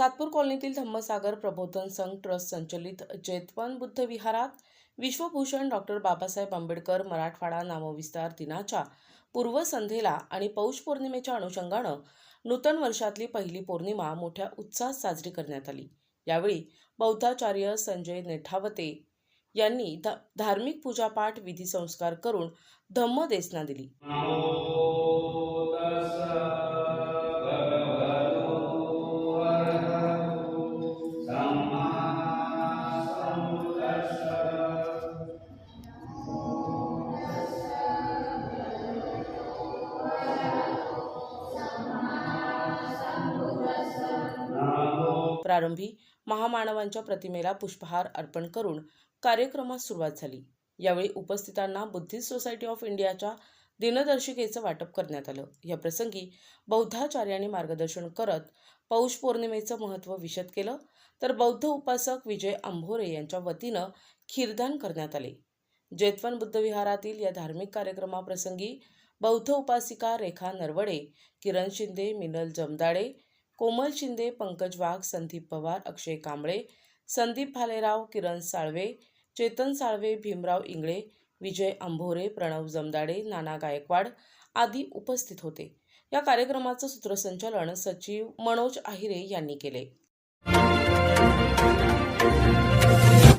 सातपूर कॉलनीतील धम्मसागर प्रबोधन संघ ट्रस्ट संचलित जैतवन बुद्ध विहारात विश्वभूषण डॉक्टर बाबासाहेब आंबेडकर मराठवाडा नामविस्तार दिनाच्या पूर्वसंध्येला आणि पौष पौर्णिमेच्या अनुषंगानं नूतन वर्षातली पहिली पौर्णिमा मोठ्या उत्साहात साजरी करण्यात आली. यावेळी बौद्धाचार्य संजय नेठावते यांनी ध धार्मिक पूजापाठ विधी संस्कार करून धम्मदेसना दिली. प्रारंभी महामानवांच्या प्रतिमेला पुष्पहार अर्पण करून कार्यक्रमास सुरुवात झाली. यावेळी उपस्थितांना बुद्धिस्ट सोसायटी ऑफ इंडियाच्या दिनदर्शिकेचं वाटप करण्यात आलं. या प्रसंगी बौद्धाचार्यांनी मार्गदर्शन करत पौष पौर्णिमेचं महत्त्व विशद केलं. तर बौद्ध उपासक विजय आंभोरे यांच्या वतीनं खीरदान करण्यात आले. जैतवन बुद्ध विहारातील या धार्मिक कार्यक्रमाप्रसंगी बौद्ध उपासिका रेखा नरवडे किरण शिंदे मिनल जमदाडे कोमल शिंदे पंकज वाघ संदीप पवार अक्षय कांबळे संदीप भालेराव किरण साळवे चेतन साळवे भीमराव इंगळे विजय अंभोरे प्रणव जमदाडे नाना गायकवाड आदी उपस्थित होते. या कार्यक्रमाचं सूत्रसंचालन सचिव मनोज आहिरे यांनी केले.